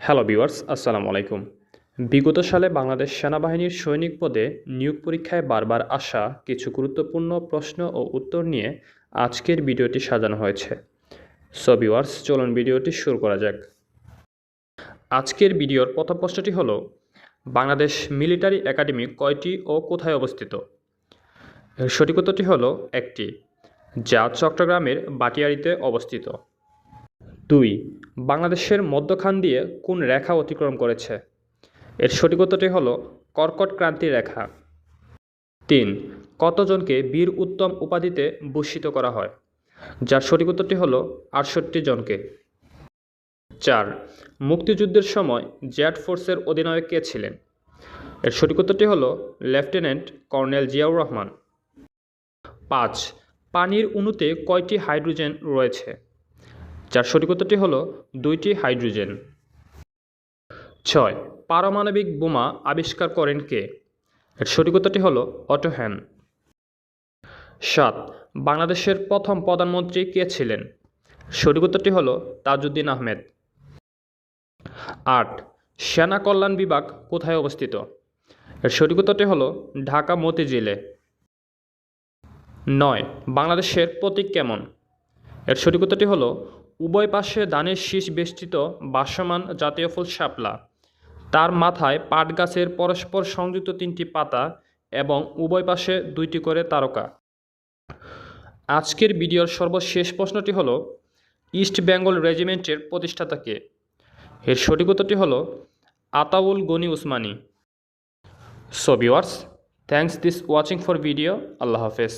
Hello বিওয়ার্স আসসালামু আলাইকুম বিগত সালে বাংলাদেশ সেনাবাহিনীর সৈনিক পদে নিয়োগ পরীক্ষায় বারবার আসা কিছু গুরুত্বপূর্ণ প্রশ্ন ও উত্তর নিয়ে আজকের ভিডিওটি সাজানো হয়েছে। সো বিওয়ার্স চলুন ভিডিওটি শুরু করা যাক। আজকের ভিডিওর প্রথম প্রশ্নটি হলো, বাংলাদেশ মিলিটারি একাডেমি কয়টি ও কোথায় অবস্থিত? সঠিক উত্তরটি হলো একটি, যা চট্টগ্রামের বাটিয়ারিতে অবস্থিত। দুই বাংলাদেশের মধ্যখান দিয়ে কোন রেখা অতিক্রম করেছে? এর সঠিক উত্তরটি হল কর্কট ক্রান্তি রেখা। তিন, কতজনকে বীর উত্তম উপাধিতে ভূষিত করা হয়? যার সঠিক উত্তরটি হল আটষট্টি জনকে। চার, মুক্তিযুদ্ধের সময় জেড ফোর্সের অধিনায়ক কে ছিলেন? এর সঠিক উত্তরটি হল লেফটেন্যান্ট কর্নেল জিয়াউর রহমান। পাঁচ, পানির অণুতে কয়টি হাইড্রোজেন রয়েছে? যার সঠিক উত্তরটি হল দুইটি হাইড্রোজেন। ছয়, পারমাণবিক বোমা আবিষ্কার করেন কে? এর সঠিক উত্তরটি হল অটোহ্যান সাত, বাংলাদেশের প্রথম প্রধানমন্ত্রী কে ছিলেন? সঠিক উত্তরটি হল তাজউদ্দিন আহমেদ। আট, সেনা কল্যাণ বিভাগ কোথায় অবস্থিত? এর সঠিক উত্তরটি হল ঢাকা মতিঝিলে। নয়, বাংলাদেশের প্রতীক কেমন? এর সঠিক উত্তরটি হল উভয় পাশে ধানের শীষ বেষ্টিত বাসমান জাতীয় ফুল শাপলা। তার মাথায় পাট গাছের পরস্পর সংযুক্ত তিনটি পাতা এবং উভয় পাশে দুইটি করে তারকা। আজকের ভিডিওর সর্বশেষ প্রশ্নটি হল, ইস্ট বেঙ্গল রেজিমেন্টের প্রতিষ্ঠাতা কে? এর সঠিক উত্তরটি হল, Ataul Gani Usmani. So viewers thanks this watching for video আল্লাহ হাফেজ।